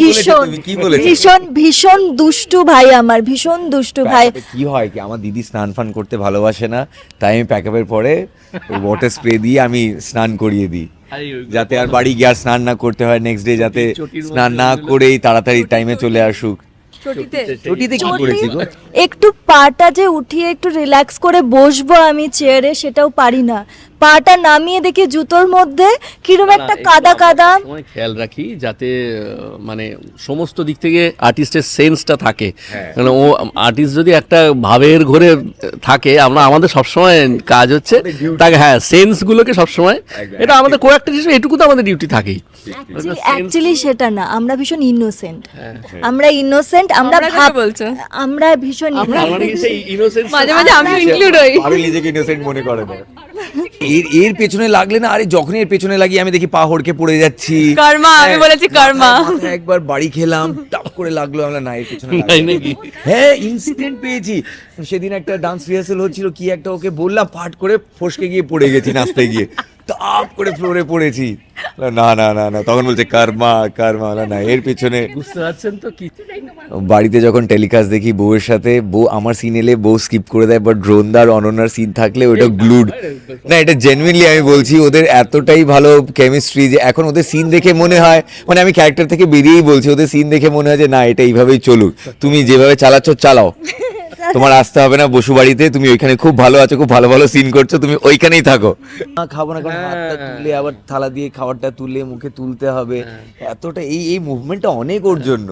ভীষণ? ভীষণ ভীষণ দুষ্টু ভাই আমার ভীষণ দুষ্টু ভাই। কি হয় কি? আমার দিদি স্নান ফান করতে ভালোবাসে না তাই আমি প্যাকআপের পরে ওয়াটার স্প্রে দিয়ে আমি স্নান করিয়ে দিই। যাতে আর বাড়ি গিয়ে আর স্নান না করতে হয় নেক্সট ডে যাতে স্নান না করেই তাড়াতাড়ি টাইমে চলে আসুক। একটু পাটা যে উঠিয়ে একটু রিল্যাক্স করে বসবো আমি চেয়ারে সেটাও পারি না। পাটা নামিয়ে দেখি জুতোর মধ্যে কিরম একটা কাদা কাদা খেয়াল রাখি যাতে মানে সমস্ত দিক থেকে আর্টিস্টের সেন্সটা থাকে হ্যাঁ। কারণ ও আর্টিস্ট যদি একটা ভাবের ঘরে থাকে আমরা আমাদের সবসময় কাজ হচ্ছে তাকে হ্যাঁ সেন্সগুলোকে সবসময়। এটা আমাদের কো একটা হিসেবে এটুকু তো আমাদের ডিউটি থাকেই অ্যাকচুয়ালি সেটা না আমরা ভীষণ ইনোসেন্ট হ্যাঁ। আমরা ইনোসেন্ট আমরা বলছো? আমরা ভীষণ আমরা innocent। মানে মাঝে মাঝে আমি ইনক্লুড হই আমি নিজেকে ইনোসেন্ট মনে করে না এর এর পেছনে লাগলে না আরে যখনই এর পেছনে লাগি আমি দেখি পা হড়কে পড়ে যাচ্ছি কর্মা, আমি হ্যাঁ, বলেছি কর্মা। মাথায়- একবার বাড়ি খেলাম টাপ করে লাগল আমরা না এর পেছনে? হ্যাঁ ইনসিডেন্ট পেয়েছি সেদিন একটা ডান্স রিহার্সেল হচ্ছিল কি একটা ওকে বললাম পাট করে ফসকে গিয়ে পড়ে গেছি নাচতে গিয়ে টাপ করে ফ্লোরে পড়েছি। না না না না। তখন বলছে কার্মা কার্মা। না না এর পেছনে বুঝতে পারছেন তো কি? বাড়িতে যখন টেলিকাস্ট দেখি বউয়ের সাথে বউ আমার সিন এলে বউ স্কিপ করে দেয় বাট ড্রোনদার অনন্যার সিন থাকলে ওটা গ্লুড না এটা জেনুইনলি আমি বলছি ওদের এতটাই ভালো কেমিস্ট্রি যে এখন ওদের সিন দেখে মনে হয় মানে আমি ক্যারেক্টার থেকে বেরিয়েই বলছি ওদের সিন দেখে মনে হয় যে না এটা এইভাবেই চলুক। তুমি যেভাবে চালাচ্ছ চালাও। তোমার আসতে হবে না বসু বাড়িতে তুমি ওইখানে খুব ভালো আছো খুব ভালো ভালো সিন করছ তুমি ওইখানেই থাকো। খাব না কারণ হাতটা তুলে আবার থালা দিয়ে খাবারটা তুলে মুখে তুলতে হবে। এতটা এই এই মুভমেন্টটা অনেক ওর জন্য।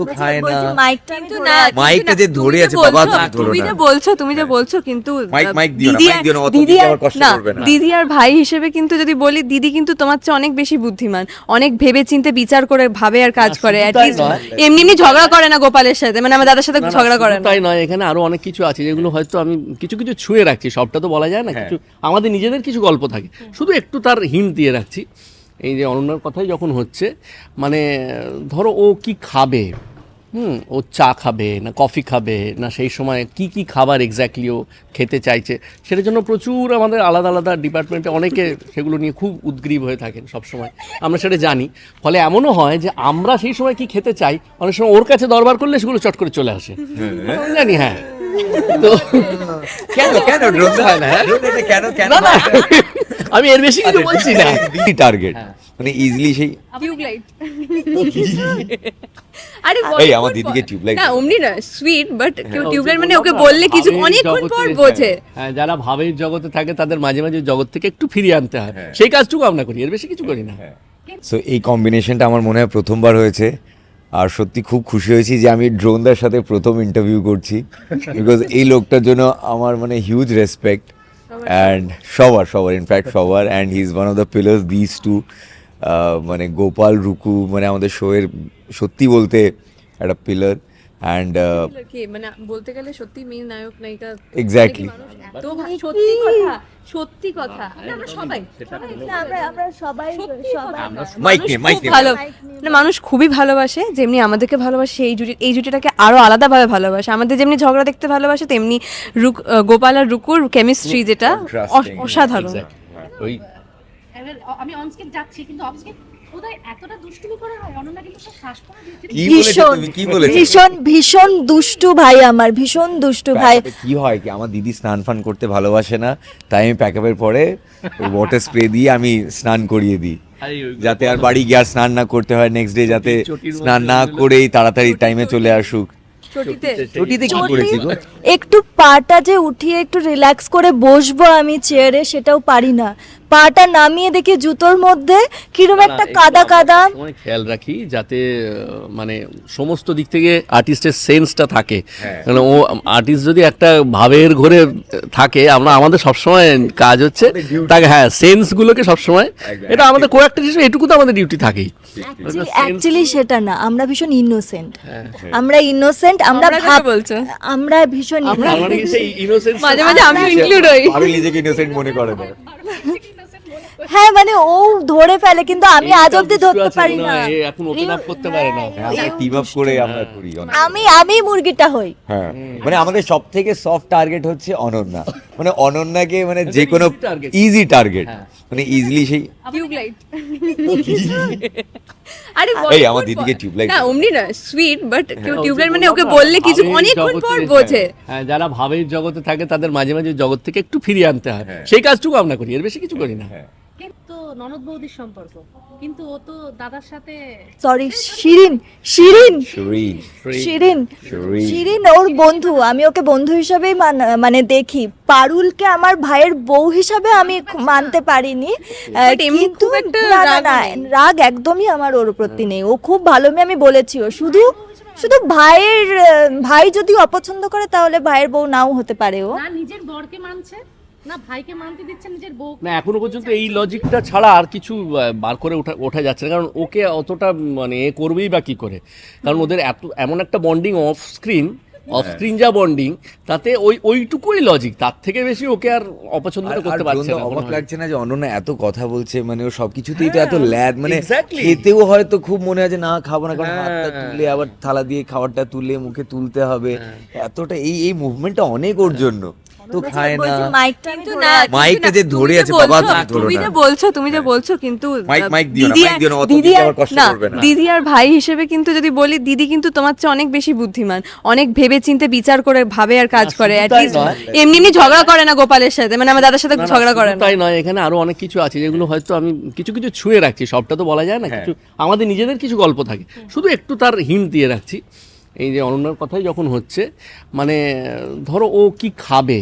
তো খায় না। মাইকটা কিন্তু না মাইকটা যে তুমি ধরে আছে বাবা তুমি ধরো তুমি যে বলছো তুমি যে বলছো কিন্তু মাইক- মাইক দিও না, দিদি মাইক আর- দিও না, অত দিদি দিদি আর- কষ্ট করবে না। দিদি আর ভাই হিসেবে কিন্তু যদি বলি দিদি কিন্তু তোমার চেয়ে অনেক বেশি বুদ্ধিমান অনেক ভেবে চিন্তে বিচার করে ভাবে আর কাজ করে। এমনি এমনি ঝগড়া করে না গোপালের সাথে মানে আমার দাদার সাথে ঝগড়া করে না। তাই নয় এখানে আরও অনেক কিছু আছে যেগুলো হয়তো আমি কিছু কিছু ছুঁয়ে রাখছি সবটা তো বলা যায় না কিছু আমাদের নিজেদের কিছু গল্প থাকে। শুধু একটু তার হিন্ট দিয়ে রাখছি এই যে অনন্যার কথাই যখন হচ্ছে মানে ধরো ও কি খাবে হুম ও চা খাবে না কফি খাবে না সেই সময় কি কি খাবার এক্স্যাক্টলি ও খেতে চাইছে সেটার জন্য প্রচুর আমাদের আলাদা আলাদা ডিপার্টমেন্টে অনেকে সেগুলো নিয়ে খুব উদ্গ্রীব হয়ে থাকেন সব সময় আমরা সেটা জানি। ফলে এমনও হয় যে আমরা সেই সময় কি খেতে চাই অনেক সময় ওর কাছে দরবার করলে সেগুলো চট করে চলে আসে। আমি জানি হ্যাঁ। তো কেন কেন হয় না কেন কেন না না। আমি এর বেশি কিছু বলছি না। টার্গেট মানে ইজিলি সেই টিউবলাইট আরে এই আমার দিদিকে টিউবলাইট না অমনি না সুইট বাট হ্যাঁ, টিউবলাইট মানে ওকে বললে কিছু অনেকক্ষণ পর হ্যাঁ, বোঝে হ্যাঁ যারা ভাবের জগতে থাকে তাদের মাঝে মাঝে জগৎ থেকে একটু ফিরিয়ে আনতে হয়। সেই কাজটুকু আমরা করি এর বেশি কিছু করি না। সো এই কম্বিনেশনটা আমার মনে হয় প্রথমবার হয়েছে। আর সত্যি খুব খুশি হয়েছি যে আমি ড্রোনদার সাথে প্রথম ইন্টারভিউ করছি। বিকজ এই লোকটার জন্য আমার মানে হিউজ রেসপেক্ট অ্যান্ড সবার। সবার ইনফ্যাক্ট সবার। And he is one of the pillars this too মানে গোপাল রুকু মানে আমাদের শোয়ের সত্যি বলতে একটা পিলার অ্যান্ড কি? মানে বলতে গেলে সত্যি মেয়ে নায়ক নায়িকা এক্স্যাক্টলি তো সত্যি কথা সত্যি কথা। আমরা সবাই। আমরা আমরা সবাই সবাই মাইক মাইক ভালো না মানুষ খুবই ভালোবাসে যেমনি আমাদেরকে ভালোবাসে এই জুটি এই জুটিটাকে আরও আলাদাভাবে ভালোবাসে। আমাদের যেমনি ঝগড়া দেখতে ভালোবাসে তেমনি রুক গোপাল আর রুকুর কেমিস্ট্রি যেটা অসাধারণ। ওই এবার আমি অনস্ক্রিন যাচ্ছি কিন্তু হয়? ভীষণ ভীষণ দুষ্টু ভাই আমার ভীষণ দুষ্টু ভাই। কি হয় কি? আমার দিদি স্নান ফান করতে ভালোবাসে না তাই আমি প্যাকআপের পরে ওয়াটার স্প্রে দিয়ে আমি স্নান করিয়ে দিই। যাতে আর বাড়ি গিয়ে আর স্নান না করতে হয় নেক্সট ডে যাতে স্নান না করেই তাড়াতাড়ি টাইমে চলে আসুক। একটু পাটা যে উঠিয়ে একটু রিল্যাক্স করে বসবো আমি চেয়ারে সেটাও পারি না। পাটা নামিয়ে দেখি জুতোর মধ্যে কিরম একটা কাদা কাদা খেয়াল রাখি যাতে মানে সমস্ত দিক থেকে আর্টিস্টের সেন্সটা থাকে হ্যাঁ। কারণ ও আর্টিস্ট যদি একটা ভাবের ঘরে থাকে আমরা আমাদের সবসময় কাজ হচ্ছে তাকে হ্যাঁ সেন্সগুলোকে সবসময়। এটা আমাদের কো একটা হিসেবে এটুকু তো আমাদের ডিউটি থাকেই অ্যাকচুয়ালি সেটা না আমরা ভীষণ ইনোসেন্ট হ্যাঁ, আমরা ইনোসেন্ট আমরা আমরা ভাব বলছো? আমরা ভীষণ। মানে মাঝে মাঝে আমি ইনক্লুড হই আমি নিজেকে ইনোসেন্ট মনে করে না হ্যাঁ মানে ও ধরে ফেলে কিন্তু আমি আজ অব্দি ধরতে পারি না। এখন ওপেন আপ করতে পারে না। আমি টিম আপ করে আমরা করি আমি আমি মুরগিটা হই। হ্যাঁ মানে আমাদের সবথেকে সফট টার্গেট হচ্ছে অনন্যা। মানে অনন্যাকে মানে যে কোনো ইজি টার্গেট হ্যাঁ। মানে ইজিলি সেই টিউবলাইট আরে এই আমার দিদিকে টিউবলাইট না অমনি না সুইট বাট কেউ হ্যাঁ, টিউবলাইট মানে ওকে বললে কিছু অনেকক্ষণ পর হ্যাঁ, বোঝে। হ্যাঁ যারা ভাবের জগতে থাকে তাদের মাঝে মাঝে জগৎ থেকে একটু ফিরিয়ে আনতে হয়। সেই কাজটুকু আমরা করি এর বেশি কিছু করি না। কিন্তু ননদ বৌদির সম্পর্ক। কিন্তু ও তো দাদার সাথে সরি শিরিন শিরিন। শিরিন। শিরিন। শিরিন। ওর বন্ধু। আমি ওকে বন্ধু হিসাবেই মানে দেখি। পারুলকে আমার ভাইয়ের বউ হিসাবে আমি মানতে পারিনি। কিন্তু না না না রাগ একদমই আমার ওর প্রতি নেই। ও খুব ভালো মেয়ে আমি বলেছি ও শুধু শুধু ভাইয়ের ভাই যদি অপছন্দ করে তাহলে ভাইয়ের বউ নাও হতে পারে ও। না নিজের বরকে মানছে। না ভাইকে মানতে দিচ্ছে নিজের বউ না এখনও পর্যন্ত এই লজিকটা ছাড়া আর কিছু বার করে ওঠা ওঠা যাচ্ছে না। কারণ ওকে অতটা মানে এ করবেই বা কি করে? কারণ ওদের এত এমন একটা bonding off screen off screen যা বন্ডিং তাতে ওই ওইটুকুই লজিক তার থেকে বেশি ওকে আর অপছন্দ করতে পারছে না অবাক লাগছে না যে অনন্যা এত কথা বলছে মানে ও সবকিছুতেই তো এত ল্যাদ মানে. খেতেও হয়তো খুব মনে হয় যে না খাব না কারণ হাতটা হ্যাঁ। তুলে আবার থালা দিয়ে খাবারটা তুলে মুখে তুলতে হবে। এতটা এই এই মুভমেন্টটা অনেক ওর জন্য। তো খায় না। মাইকটা কিন্তু না মাইকটা যে তুমি ধরে যে আছে, বাবা, বলছো, তুমি ধরো তুমি যে বলছো তুমি যে বলছো কিন্তু মাইক- মাইক দিও না, দিদি মাইক আর- দিও না, অত দিদি কষ্ট করবে না। দিদি আর ভাই হিসেবে কিন্তু যদি বলি দিদি কিন্তু তোমার চেয়ে অনেক বেশি বুদ্ধিমান অনেক ভেবে চিন্তে বিচার করে ভাবে আর কাজ করে। এমনি এমনি ঝগড়া করে না গোপালের সাথে মানে আমার দাদার সাথে ঝগড়া করে না। তাই নয় এখানে আরও অনেক কিছু আছে যেগুলো হয়তো আমি কিছু কিছু ছুঁয়ে রাখছি সবটা তো বলা যায় না হ্যাঁ। কিছু আমাদের নিজেদের কিছু গল্প থাকে। শুধু একটু তার হিন্ট দিয়ে রাখছি। এই যে অনন্যার কথাই যখন হচ্ছে মানে ধরো ও কি খাবে?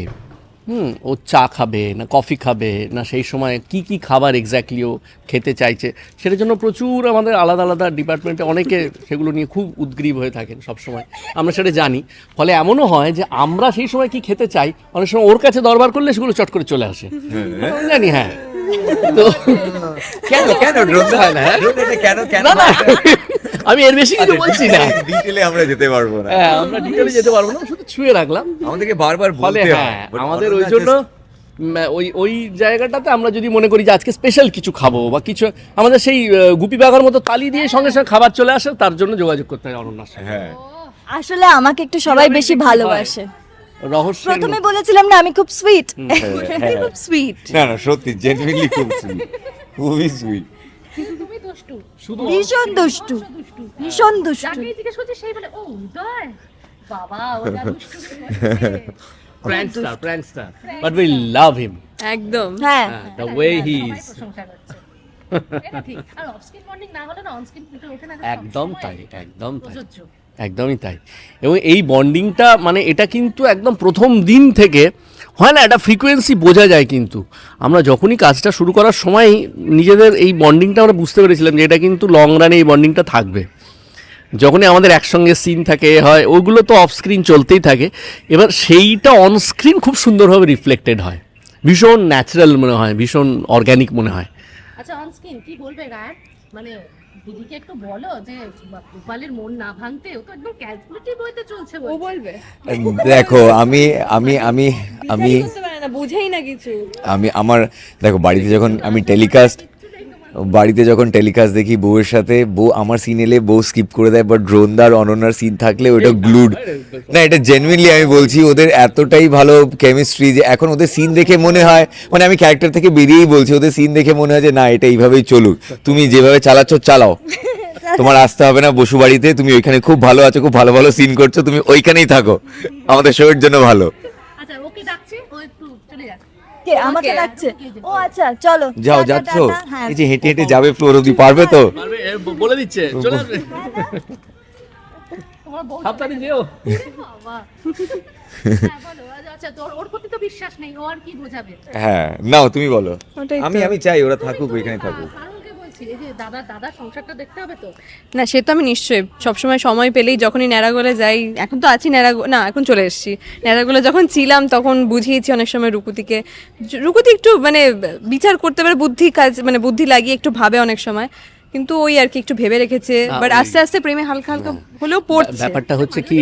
হুম ও চা খাবে না কফি খাবে না সেই সময় কি কি খাবার এক্স্যাক্টলি ও খেতে চাইছে সেটার জন্য প্রচুর আমাদের আলাদা আলাদা ডিপার্টমেন্টে অনেকে সেগুলো নিয়ে খুব উদ্গ্রীব হয়ে থাকেন সব সময় আমরা সেটা জানি। ফলে এমনও হয় যে আমরা সেই সময় কি খেতে চাই অনেক সময় ওর কাছে দরবার করলে সেগুলো চট করে চলে আসে। আমি জানি হ্যাঁ। তো কেন কেন হয় হ্যাঁ? কেন কেন? আমি এর বেশি কিছু বলছি না। ডিটেলে আমরা যেতে পারব না। হ্যাঁ আমরা ডিটেলে যেতে পারব না শুধু ছুঁয়ে রাখলাম। আমাদেরকে বারবার বলতে হয়। হ্যাঁ আমাদের ওই জন্য ওই ওই জায়গাটাতে আমরা যদি মনে করি যে আজকে স্পেশাল কিছু খাব বা কিছু আমাদের সেই গুপি বাঘার মতো তালি দিয়ে সঙ্গে সঙ্গে খাবার চলে আসে তার জন্য যোগাযোগ করতে হয় অনন্যার সাথে হ্যাঁ। আসলে আমাকে একটু সবাই বেশি ভালোবাসে। রহস্য প্রথমে বলেছিলাম না আমি খুব সুইট খুব সুইট না না সত্যি জেনুইনলি খুব সুইট খুবই সুইট দুষ্টু। শুধু ভীষণ দুষ্টু। ভীষণ দুষ্টু। যাকে জিজ্ঞেস করছি সেই বলে ও উদয়। বাবা দুষ্টু প্র্যাঙ্কস্টার বাট উই লাভ হিম একদম। হ্যাঁ। দ্য ওয়ে হি সবাই ইজ প্রশংসা করছে। এটা ঠিক। আর অফ স্ক্রিন বন্ডিং না হলে না অন স্ক্রিন কিন্তু ওঠে না যে একদম তাই একদম তাই। একদমই তাই। এবং এই বন্ডিংটা মানে এটা কিন্তু একদম প্রথম দিন থেকে হয় না একটা ফ্রিকোয়েন্সি বোঝা যায় কিন্তু। আমরা যখনই কাজটা শুরু করার সময় নিজেদের এই বন্ডিংটা আমরা বুঝতে পেরেছিলাম যে এটা কিন্তু লং রানে এই বন্ডিংটা থাকবে। যখনই আমাদের একসঙ্গে সিন থাকে, হয়, ওগুলো তো অফ স্ক্রিন চলতেই থাকে। এবার সেইটা অন স্ক্রিন খুব সুন্দরভাবে রিফ্লেক্টেড হয়। ভীষণ ন্যাচারাল মনে হয়, ভীষণ অর্গ্যানিক মনে হয়। আচ্ছা অন স্ক্রিন কি বলবে গায়ে মানে দিদিকে একটু বলো যে গোপালের মন না ভাঙতে ও তো একদম ক্যালকুলেটিভ বইতে চলছে ও বলবে। দেখো আমি আমি আমি আমি না বুঝেই না কিছু। আমি আমার দেখো বাড়িতে যখন আমি টেলিকাস্ট বাড়িতে যখন টেলিকাস্ট দেখি বউয়ের সাথে, বউ আমার সিন এলে বউ স্কিপ করে দেয় বাট ড্রোনদার অনন্যার সিন থাকলে ওটা গ্লুড না, এটা জেনুইনলি আমি বলছি, ওদের এতটাই ভালো কেমিস্ট্রি যে এখন ওদের সিন দেখে মনে হয় মানে আমি ক্যারেক্টার থেকে বেরিয়েই বলছি, ওদের সিন দেখে মনে হয় যে, না, এটা এইভাবেই চলুক। তুমি যেভাবে চালাচ্ছ, চালাও। তোমার আসতে হবে না বসু বাড়িতে, তুমি ওইখানে খুব ভালো আছো, খুব ভালো ভালো সিন করছ, তুমি ওইখানেই থাকো। আমাদের শোয়ের জন্য ভালো। আচ্ছা ওকে ডাকছে, ও একটু চলে যাচ্ছে। কে? আমাকে? ডাকছে? ও আচ্ছা চলো। যাও যাচ্ছ? হ্যাঁ এই যে হেঁটে হেঁটে যাবে ফ্লোর অব্দি পারবে তো? বলে দিচ্ছে চলে আসবে। সাবধানে যেও। হ্যাঁ বলো আচ্ছা তোর ওর প্রতি তো বিশ্বাস নেই ও আর কি বোঝাবে? হ্যাঁ নাও তুমি বলো। আমি আমি চাই ওরা থাকুক ওইখানে থাকুক। কারণকে বলছি এই যে দাদা দাদা সংসারটা দেখতে হবে তো? না সে তো আমি নিশ্চয়ই। সবসময় সময় পেলেই যখনই ন্যাড়াগোলে যাই এখন তো আছি ন্যাড়াগো না এখন চলে এসেছি। ন্যাড়াগোলে যখন ছিলাম তখন বুঝিয়েছি অনেক সময় রুকুতিকে। রুকুতি একটু মানে বিচার করতে পারে বুদ্ধি কাজ মানে বুদ্ধি লাগিয়ে একটু ভাবে অনেক সময়। কিন্তু ওই আর কি একটু ভেবে রেখেছে বাট আস্তে আস্তে প্রেমে হালকা হালকা হলেও পড়ছে। ব্যাপারটা হচ্ছে কি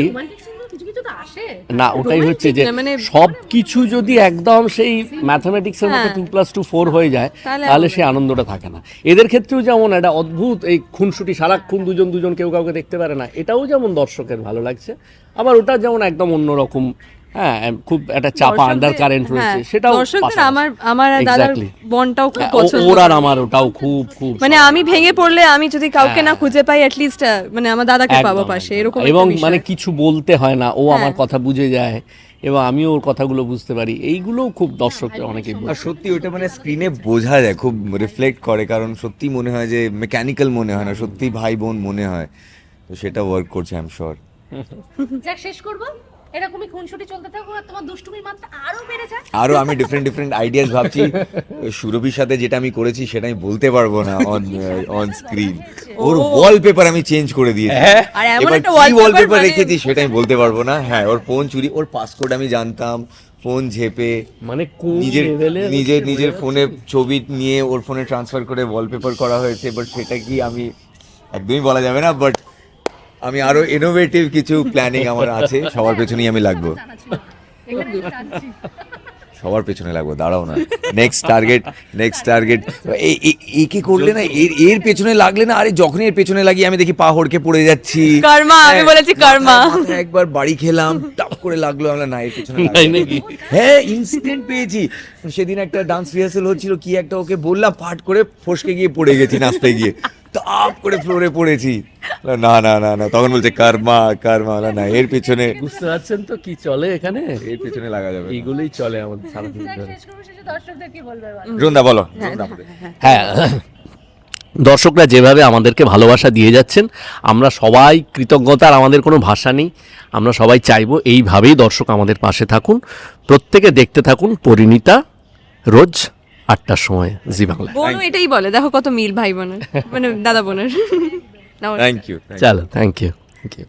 না ওটাই হচ্ছে যে মানে- সব কিছু যদি একদম সেই ম্যাথামেটিক্সের মতো। টু প্লাস টু ফোর হয়ে যায় তাহলে সে সেই আনন্দটা থাকে না। এদের ক্ষেত্রেও যেমন একটা অদ্ভুত এই খুনসুটি সারাক্ষণ দুজন দুজন কেউ কাউকে দেখতে পারে না এটাও যেমন দর্শকের ভালো লাগছে আবার ওটা যেমন একদম অন্যরকম হ্যাঁ খুব একটা চাপা আন্ডার কারেন্ট রয়েছে হ্যাঁ, সেটাও দর্শকদের আমার আমার দাদার বনটাও খুব হ্যাঁ, পছন্দ। ওর আর আমার ওটাও খুব খুব মানে আমি ভেঙে পড়লে আমি যদি কাউকে না খুঁজে পাই অ্যাটলিস্ট মানে আমার দাদাকে পাবো পাশে এরকম এবং মানে কিছু বলতে হয় না ও আমার হ্যাঁ। কথা বুঝে যায় এবং আমিও ওর কথাগুলো বুঝতে পারি এইগুলোও খুব দর্শকদের অনেকে আর সত্যি ওটা মানে স্ক্রিনে বোঝা যায় খুব রিফ্লেক্ট করে কারণ সত্যি মনে হয় যে মেকানিক্যাল মনে হয় না সত্যি ভাই বোন মনে হয় তো সেটা ওয়ার্ক করছে আই এম শিওর যাক শেষ করব? এরকমই খুনসুটি চলতে থাকো আর তোমার দুষ্টুমির মাত্রা আরও বেড়ে যায়। আরও আমি ডিফারেন্ট ডিফারেন্ট আইডিয়াস ভাবছি। সুরভির সাথে যেটা আমি করেছি সেটা আমি বলতে পারব না অন অন স্ক্রিন ওর ওয়ালপেপার আমি চেঞ্জ করে দিয়েছি। আর এমন এবার একটা ওয়ালপেপার মানে- রেখেছি সেটা আমি বলতে পারব না। হ্যাঁ ওর ফোন চুরি ওর পাসকোড আমি জানতাম ফোন ঝেপে মানে নিজের নিজের নিজের ফোনে ছবি নিয়ে ওর ফোনে ট্রান্সফার করে ওয়ালপেপার করা হয়েছে বাট সেটা কি আমি একদমই বলা যাবে না বাট আমি আরও ইনোভেটিভ কিছু প্ল্যানিং আমার আছে। সবার পেছনেই আমি লাগবো। সবার পেছনে লাগবো দাঁড়াও না। নেক্সট টার্গেট নেক্সট টার্গেট এই কি করলে না? এর এর পেছনে লাগলে না? আরে যখনই এর পেছনে লাগি আমি দেখি পা হড়কে পড়ে যাচ্ছি। কর্মা, আমি হ্যাঁ, বলেছি কর্মা। একবার বাড়ি খেলাম টাপ করে লাগল আমরা না এর পেছনে নাকি? হ্যাঁ ইনসিডেন্ট পেয়েছি। সেদিন একটা ডান্স রিহার্সাল হচ্ছিল কি একটা ওকে বললাম পাট করে ফসকে গিয়ে পড়ে গেছি নাচতে গিয়ে। টাপ করে ফ্লোরে পড়েছি। না না না না। তখন বলছে কারমা কারমা। না না এর পেছনে বুঝতে পারছেন তো কি চলে এখানে? এর পেছনে লাগা যাবে। এইগুলোই চলে আমাদের সারাদিন যাক, ধরে। শেষ করব শেষে দর্শকদের কি বলবে বলো? রোন্দা বলো। রোন্দা বলো। হ্যাঁ দর্শকরা যেভাবে আমাদেরকে ভালোবাসা দিয়ে যাচ্ছেন আমরা সবাই কৃতজ্ঞতার আমাদের কোনো ভাষা নেই। আমরা সবাই চাইব এইভাবেই দর্শক আমাদের পাশে থাকুন। প্রত্যেকে দেখতে থাকুন পরিণীতা রোজ। আটটার সময় জি বাংলা বোনও এটাই বলে দেখো কত মিল ভাই বোনের মানে দাদা বোনের। থ্যাংক ইউ চলো থ্যাংক ইউ থ্যাংক ইউ